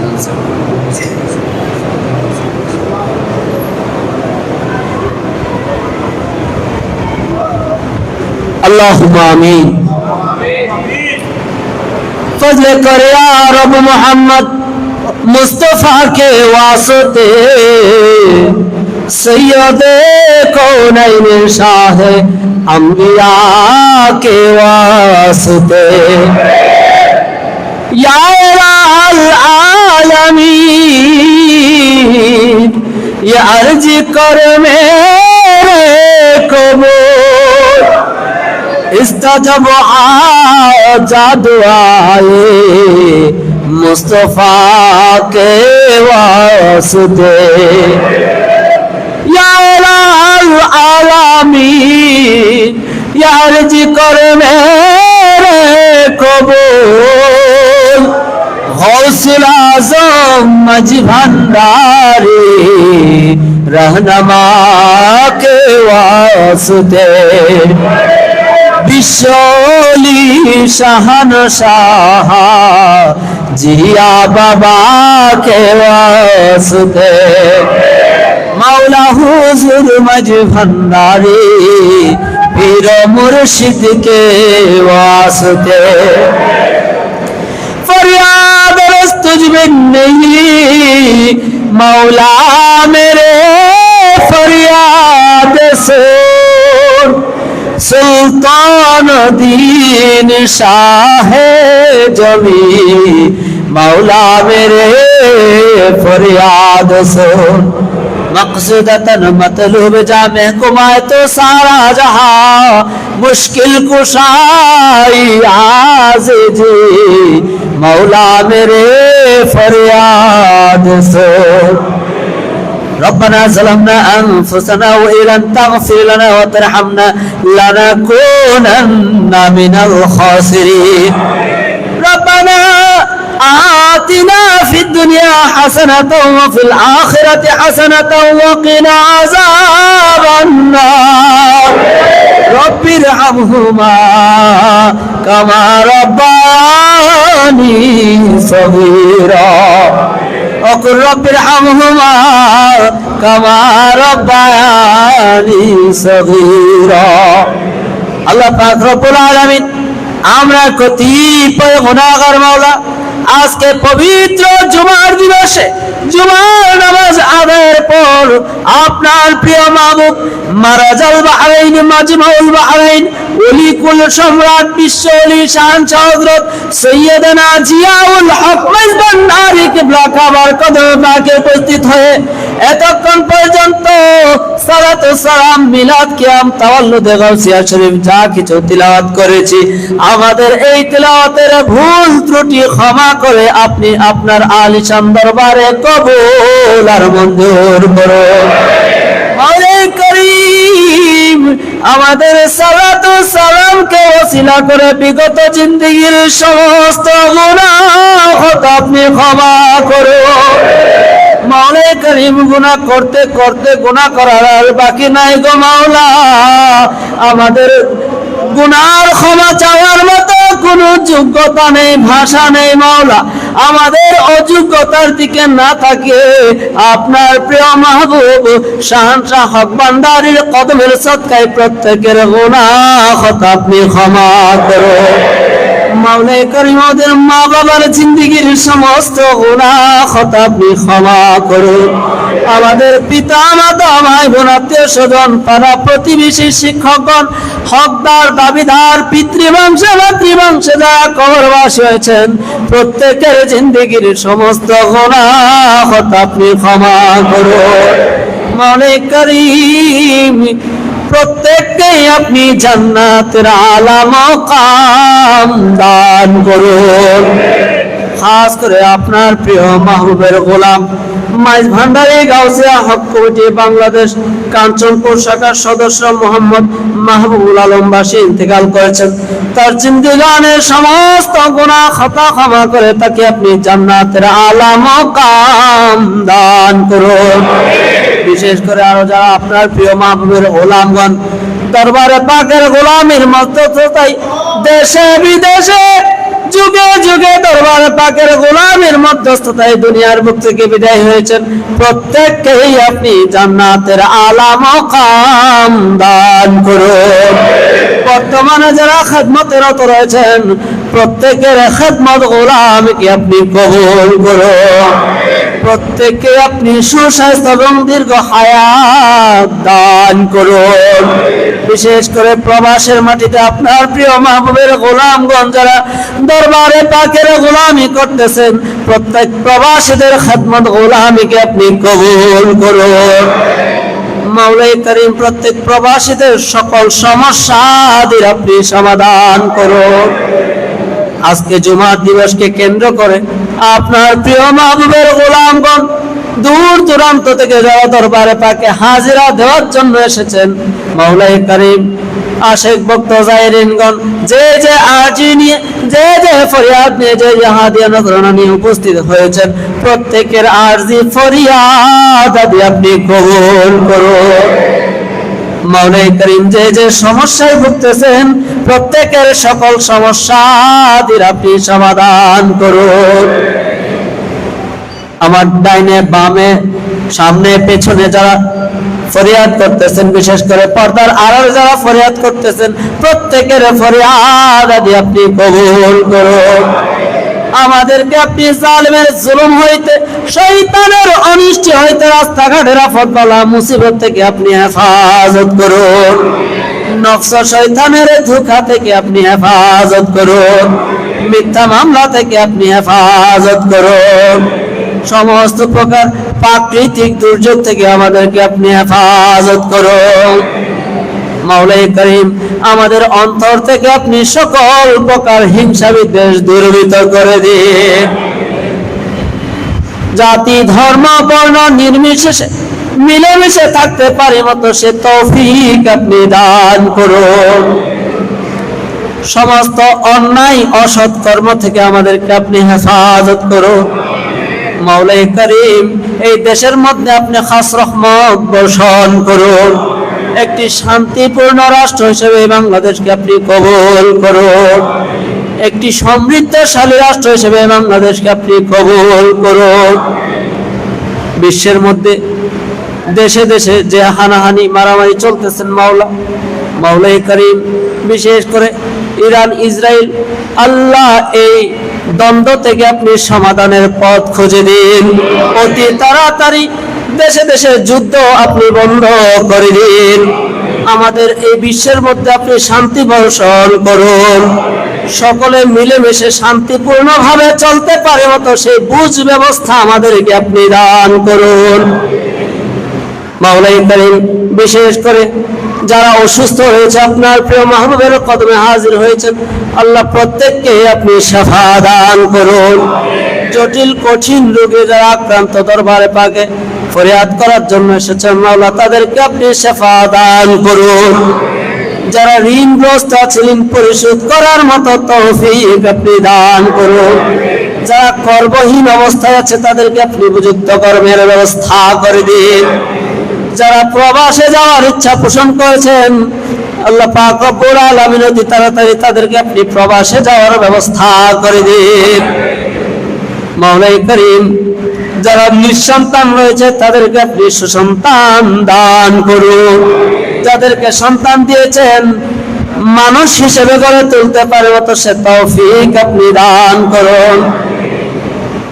the फजल कर रब मोहम्मद मुस्तफ़ा के वास्ते। सैयद कौन शाह अम्बिया के वास्ते। ये अर्जी कर मेरे कबूल इसका जब आ जादू आए मुस्तफा के वास्ते या आलामी या अर्जी कर मेरे कबूल গৌসুল আজম মাঝ ভান্ডারে রহনমা কে ওয়াসতে। বিশ্বলি শাহান সাহা জিয়া বাবা কে ওয়াসতে। মাওলা হুজুর মাঝ ভান্ডারে পীর মুর্শিদ কে ওয়াসতে। फरियाद रस तुझ में नहीं मौला मेरे फरियाद सुन सुल्तान दीन शाह जमी मौला मेरे फरियाद सुन मकसदतन मतलूब जामे कुमाए तो सारा जहां मुश्किल कुशाई आज जी মৌলা মেরে ফরিয়াদ সো ربنا ظلمنا أنفسنا وإن لم تغفر لنا وترحمنا لنكونن من الخاسرين ربنا آتنا في الدنيا حسنة وفي الآخرة حسنة وقنا عذاب النار رب ارحمهما كما رباني صغيرا وقل رب ارحمهما كما ربياني صغيرا আল্লাহ পাক রব্বুল আলামিন আমরা কতিপয় গুনাহগার মাওলা আজকে পবিত্র জুমার দিবসে জুমার নামাজ আদায়ের পর আপনার প্রিয় মাহবুব মারাজাল বাহরাইন মাজমাউল অলি কুল সম্রাট, বিশ্ব অলি, শান হযরত সৈয়দনা জিয়াউল হক মেজবান্ডারি কিবলা কাবার কদম পাকে উপস্থিত হয়ে এতক্ষণ পর্যন্ত সালাত সালাম, মিলাদ কিয়াম, তাওয়াল্লুদ গাউসিয়া শরীফ যা কিছু তিলাওয়াত করেছি। আমাদের এই তিলাওয়াতের ভুল ত্রুটি ক্ষমা করে আপনি আপনার আলিশান দরবারে কবুল আর মঞ্জুর করুন। আমাদের সালাত সালামকে ওসিলা করে বিগত জিন্দেগীর সমস্ত গুনাহ আপনি ক্ষমা করুন। মাওলা করিম গুনাহ করতে করতে গুনাহ করার আর বাকি নাই গো মাওলা। আমাদের গুনার ক্ষমা চাওয়ার মতো কোনো যোগ্যতা নেই, ভাষা নেই মাওলা। আমাদের অযোগ্যতার দিকে না থাকে। আপনার প্রিয় মাহবুব শাহনশাহ হক ভান্ডারীর কদমের সৎকায় প্রত্যেকের গুনাহ আপনি ক্ষমা করো মাওলা করিম ওদের মা বাবার জিন্দগির সমস্ত গুনাহ আপনি ক্ষমা করুন। আমাদের পিতা মাতা, ভাই বোন, আত্মীয় স্বজন, পাড়া প্রতিবেশী শিক্ষকগণ, হকদার, দাবিদার, পিতৃবংশে, মাতৃবংশে যারা কবরবাসী হয়েছেন প্রত্যেকের জিন্দগির সমস্ত গুনাহ আপনি ক্ষমা করুন। মনে করিম প্রত্যেককে আপনি জান্নাতের আলা মকাম দান করুন। খাস করে আপনার প্রিয় মাহবুবের গোলাম মাইজ ভান্ডারি গাউসিয়া হক কমিটি বাংলাদেশ কাঞ্চনপুর শাখার সদস্য মোহাম্মদ মাহবুবুল আলম বাসী ইন্তেকাল করেছেন। তার জিন্দিগানের সমস্ত গুণা খতা ক্ষমা করে তাকে আপনি জান্নাতের আলা মকাম দান করুন। বিশেষ করে আরও যারা আপনার প্রিয় মাহবুবের গোলামগণ দরবারে পাকের গোলামের তাই দেশে বিদেশে যুগে যুগে দরবার পাকের গোলামের মধ্যস্থতায় দুনিয়ার বুক থেকে বিদায় হয়েছেন। প্রত্যেককেই আপনি জান্নাতের আলা মকাম দান করুন। বর্তমানে যারা খেদমতেরত রয়েছেন, প্রত্যেকের খেদমত গোলামকে আপনি কবুল করুন। প্রত্যেককে আপনি সুস্বাস্থ্য এবং দীর্ঘ হায়াত দান করুন। বিশেষ করে প্রবাসের মাটিতে আপনার প্রিয় মাহবুবের গোলামগঞ্জ যারা দরবারে পাকের গোলামি করতেছেন, প্রত্যেক প্রবাসীদের খেদমত গোলামিকে আপনি কবুল করুন। মাওলাই করিম প্রত্যেক প্রবাসীদের সকল সমস্যাদের আপনি সমাধান করুন। আজকে জুমার দিবসকে কেন্দ্র করে আপনার প্রিয় মাহবুবের গোলামগণ, দূর দূরান্ত থেকে যারা দরবারে পাকে হাজিরা দেওয়ার জন্য এসেছেন মাওলাই করিম ভক্ত যে যে নিয়ে, যে যে ফরিয়াদ নিয়ে, যে উপস্থিত হয়েছেন, প্রত্যেকের আরজি ফরিয়াদ আপনি কবুল করুন। করিম যে যে সমস্যায় ভুগতেছেন, প্রত্যেকের সকল সমস্যাদের আপনি সমাধান করুন। আমার ডাইনে, বামে, সামনে, পেছনে যারা ফরিয়াদ করতেছেন, বিশেষ করে পর্দার আড়াল যারা ফরিয়াদ করতেছেন, প্রত্যেকের ফরিয়াদ আদি আপনি কবুল করুন। আমাদেরকে আপনি জালেমের জুলুম হইতে, শয়তানের অনিষ্ট হইতে রাস্তাঘাটের আফত বালা মুসিবত থেকে আপনি হেফাজত করুন। নফস শয়তানের ধোঁকা থেকে আপনি হেফাজত করুন। মিথ্যা মামলা থেকে আপনি হেফাজত করুন। সমস্ত প্রকার প্রাকৃতিক দুর্যোগ থেকে আমাদেরকে আপনি হেফাজত করুন। মাওলাই করিম, আমাদের অন্তর থেকে আপনি সকল প্রকার হিংসা বিদ্বেষ দূরীত করে দিন। জাতি, ধর্ম, বর্ণ নির্বিশেষে মিলেমিশে থাকতে পারি মতো সে তৌফিক আপনি দান করুন। সমস্ত অন্যায়, অসৎ কর্ম থেকে আমাদেরকে আপনি হেফাজত করুন। মাওলাই করিম, এই দেশের মধ্যে আপনি খাস রহমত বর্ষণ করুন। একটি শান্তিপূর্ণ রাষ্ট্র হিসেবে বাংলাদেশকে আপনি কবুল করুন। একটি সমৃদ্ধশালী রাষ্ট্র হিসেবে বাংলাদেশকে আপনি কবুল করুন। বিশ্বের মধ্যে দেশে দেশে যে হানাহানি, মারামারি চলতেছেন মাওলা মাওলাই করিম, বিশেষ করে ইরান ইসরায়েল আল্লাহ এই দ্বন্দ্ব থেকে আপনি সমাধানের পথ খুঁজে দিন অতি তাড়াতাড়ি দেশে দেশে যুদ্ধ আপনি বন্ধ করে দিন। আমাদের এই বিশ্বের মধ্যে আপনি শান্তি বর্ষণ করুন। সকলে মিলেমিশে শান্তিপূর্ণভাবে চলতে পারে মতো সেই বুঝ ব্যবস্থা আমাদেরকে আপনি দান করুন। বিশেষ করে যারা অসুস্থ হয়েছে আপনার প্রিয় মাহবুবের কদমে হাজির হয়েছেন, আল্লাহ প্রত্যেককে আপনি সাফা দান করুন। জটিল, কঠিন রোগে যারা আক্রান্ত দরবারে পাকে ফরিয়াদ করার জন্য এসেছেন মাওলা, তাদেরকে আপনি শেফা দান করুন। যারা ঋণগ্রস্ত আছে ঋণ পরিশোধ করার মতো তৌফিক আপনি দান করুন। যারা কর্মহীন অবস্থায় আছে, তাদেরকে আপনি উপযুক্ত কর্মের ব্যবস্থা করে দিন। যারা প্রবাসে যাওয়ার ইচ্ছা পোষণ করেছেন, আল্লাহ পাক রব্বুল আলামিন অতি তাড়াতাড়ি তাদেরকে আপনি প্রবাসে যাওয়ার ব্যবস্থা করে দিন। মাওলাই করিম যারা নিঃসন্তান রয়েছে, তাদেরকে আপনি সুসন্তান দান করুন। যাদেরকে সন্তান দিয়েছেন, মানুষ হিসেবে গড়ে তুলতে পারে মতো সে তৌফিক আপনি দান করুন।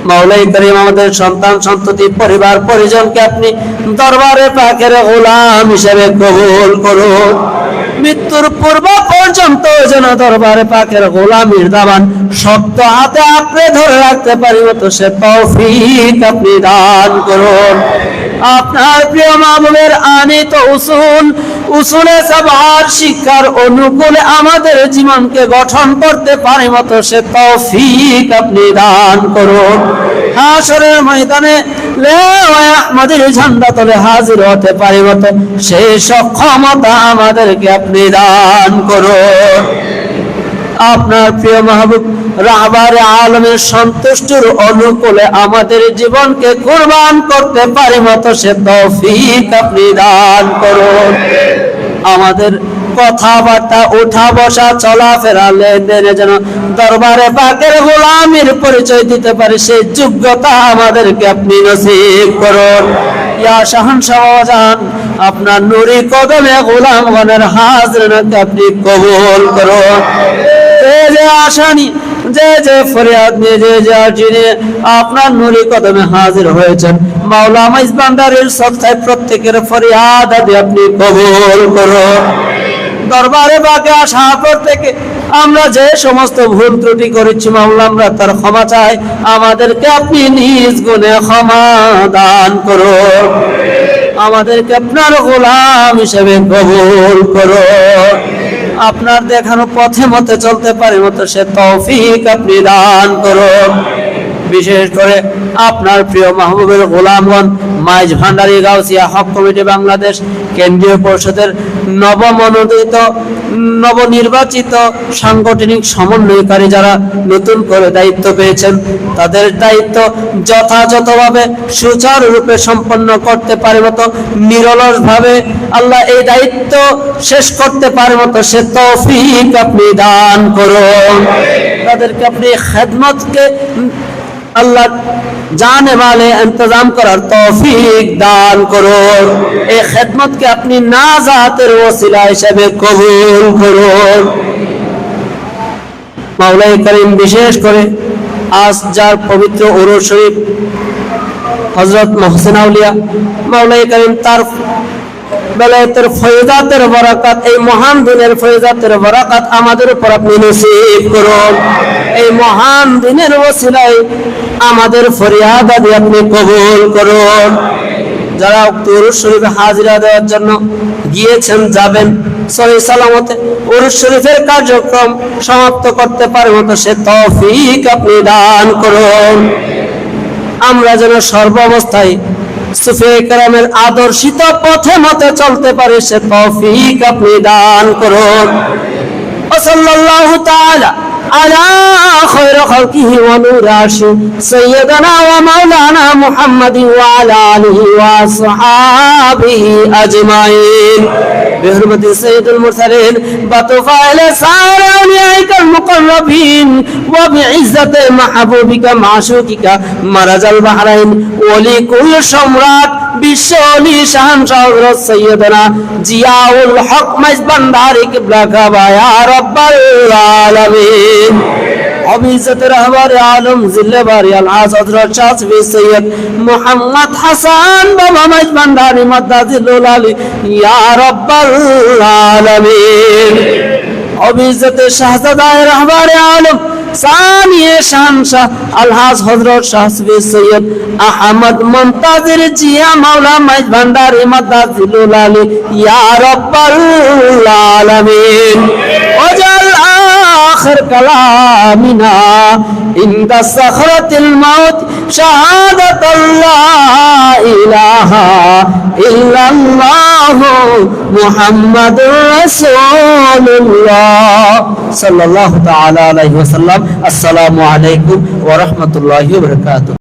মাওলাই করিম, আমাদের সন্তান সন্ততি, পরিবার, পরিজনকে আপনি দরবারে পাকের গোলাম হিসেবে কবুল করুন। মৃত্যুর পূর্ব পর্যন্ত যেন দরবারে পাকের গোলামির দামান শক্ত হাতে আঁকড়ে ধরে রাখতে পারি মতো সে তৌফিক আপনি দান করুন। আপনার প্রিয় মাহবুবের আনিত উসুল, উসুলে সবার শিক্ষার অনুকূলে আমাদের জীবনকে গঠন করতে পারে মতো সে তৌফিক আপনি দান করুন। হাসরের ময়দানে আমাদের ঝান্ডা তলে হাজির হতে পারে মতো সেই সক্ষমতা আমাদেরকে আপনি দান করুন। আপনার প্রিয় মাহবুব, রাহবার আলমের সন্তুষ্টির অনুকূলে আমাদের জীবনকে কোরবান করতে পারে মতো সে তৌফিক আপনি দান করুন। আমাদের কথাবার্তা উঠা বসা চলাফেরা লেনদেনে যেন দরবারে পাকের গোলামির পরিচয় দিতে পারে, সেই যোগ্যতা আমাদেরকে আপনি নসিব করুন। ইয়া শাহান শাহজাহান আপনার নুরি কদমে গোলামগণের হাজরাকে আপনি কবুল করুন। আসানি যে যে ফরিয়াদ নিয়ে, যে যে আর্জি আপনার নুরি কদমে হাজির হয়েছেন। মাওলা মাইজ বান্দারের সত্তায় প্রত্যেকের ফরিয়াদ আদি আপনি কবুল করুন দরবারে বাকে আসার পর থেকে আমরা যে সমস্ত ভুল ত্রুটি করেছি মাওলা আমরা তার ক্ষমা চাই। আমাদেরকে আপনি নিজ গুণে ক্ষমা দান করুন আমাদেরকে আপনার গোলাম হিসেবে কবুল করুন আপনার দেখানো পথে মতে চলতে পারে মতো সে তৌফিক আপনি দান করুন। বিশেষ করে আপনার প্রিয় মাহবুবের গোলামগণ, মাইজ ভান্ডারী, গাউসিয়া হক কমিটি বাংলাদেশ, কেন্দ্রীয় পরিষদের নবমনোনীত নবনির্বাচিত সাংগঠনিক সমন্বয়কারী যারা নতুন করে দায়িত্ব পেয়েছেন, তাদের দায়িত্ব যথাযথভাবে সুচারুরূপে সম্পন্ন করতে পারে মতো, নিরলসভাবে আল্লাহ এই দায়িত্ব শেষ করতে পারে মতো সে তৌফিক আপনি দান করুন। তাদেরকে আপনি খেদমতকে আল্লাহ জানে মালে ইন্তজাম করার তৌফিক দান করুন এই খেদমতকে আপনি নাজাতের ওসিলা হিসেবে কবুল করুন মাওলাই করিম বিশেষ করে আজ যার পবিত্র উরুস শরীফ হজরত মহসিন আউলিয়া মাওলাই করিম তার বেলায়েতের ফয়জাতের বরাকাত, এই মহান দিনের ফয়জাতের বরাকাত আমাদের উপর আপনি নসিব করুন। এই মহান দিনের ওসিলায় আমাদের ফরিয়াদ আদি আপনি কবুল করুন। যারা উরুস শরীফে হাজিরা দেওয়ার জন্য গিয়েছেন, যাবেন, সহি সালামতে উরুস শরীফের কার্যক্রম সমাপ্ত করতে পারে মতো সে তৌফিক আপনি দান করুন। আমরা যেন সর্বাবস্থায় সুফে কেরামের আদর্শিত পথে মতে চলতে পারে সে তৌফিক আপনি দান করুন। ওসল্লাল্লাহু তাআলা على خير خلقه ونور عرشه سيدنا ومولانا محمد وعلى آله وصحابه أجمعين بحرمة سيد المرسلين بطفائل سائر أوليائك المقربين وبعزة محبوبك معشوقك مرج البحرين ولكل شمرات বিশ্বলি শাহান হযরত সৈয়দনা জিয়াউল হক মাইজবান্দারি কিবলা কাবায়া রব্বাল আলামিন অভিজাত রহবার আলম আলহাজ হযরত শাহসবি সৈয়দ মুহাম্মদ হাসান বাবা মাইজবান্দারি মাদ্দাজিলুল আলী ইয়া রব্বাল আলামিন অভিজাত শাহজাদায় রহবার আলম সানিয়ে শাহনশাহ আলহাজ শাহসবি সৈয়দ আহমদ জিয়া মাওলা মাইজ ভান্ডারি আলী ইয়া আলামিন آخر كلامنا. عند صخرة الموت شهادة لا إله إلا الله محمد رسول الله. صلى الله تعالى عليه وسلم. السلام عليكم ورحمة الله وبركاته.